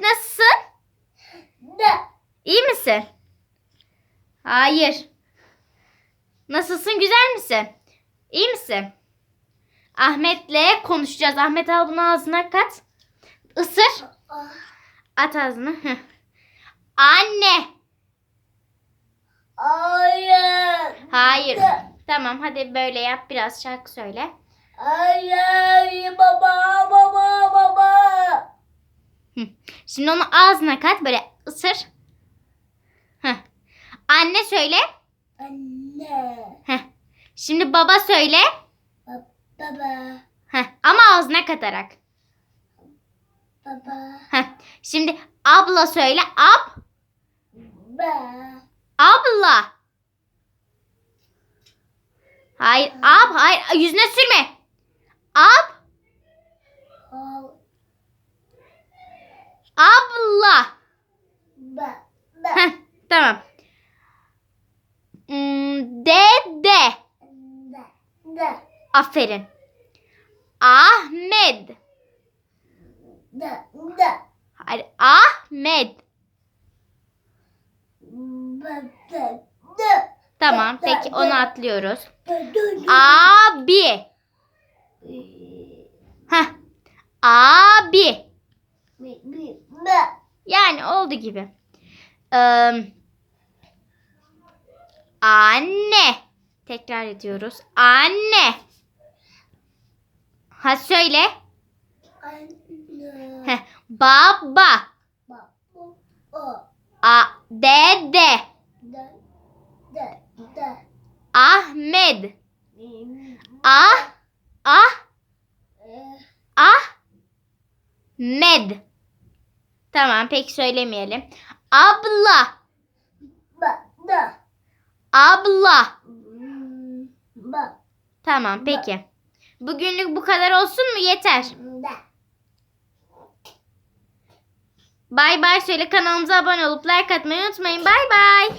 Ahmet nasılsın? İyi misin? Hayır. Nasılsın? Güzel misin? İyi misin? Ahmet'le konuşacağız. Ahmet al bunu ağzına kat. Isır. At ağzına. Heh. Anne. Hayır. Hayır. Tamam hadi böyle yap. Biraz şarkı söyle. Hayır Şimdi onu ağzına kat. Böyle ısır. Heh. Anne söyle. Anne. Heh. Şimdi baba söyle. Ba- Baba. Heh. Ama ağzına katarak. Baba. Heh. Şimdi abla söyle. Ab. Ba. Abla. Hayır. Ab. Hayır. Yüzüne sürme. Ab. Al. Abla. Ba. Ba. Heh. Tamam. Dede. Da. Da. Aferin. Ahmet. Da. Da. Hayır. Ahmet. Ba. Da. Da. Tamam. Peki onu atlıyoruz. Da. Da. Da. Abi. Heh. Abi. Bi. Bi. Ba. Yani oldu gibi. Ee, anne. Tekrar ediyoruz. Anne. Ha söyle. Anne. Heh. Baba. Ba. Bu. O. A dede. Da. Da. Ahmet. Bi. Ah. Ah. Ah. Med. Tamam pek söylemeyelim. Abla. Ba. Da. Abla. Hmm, Ba. Tamam peki. Bugünlük bu kadar olsun mu? Yeter. Da. Bay bay söyle kanalımıza abone olup like atmayı unutmayın. Bay bay.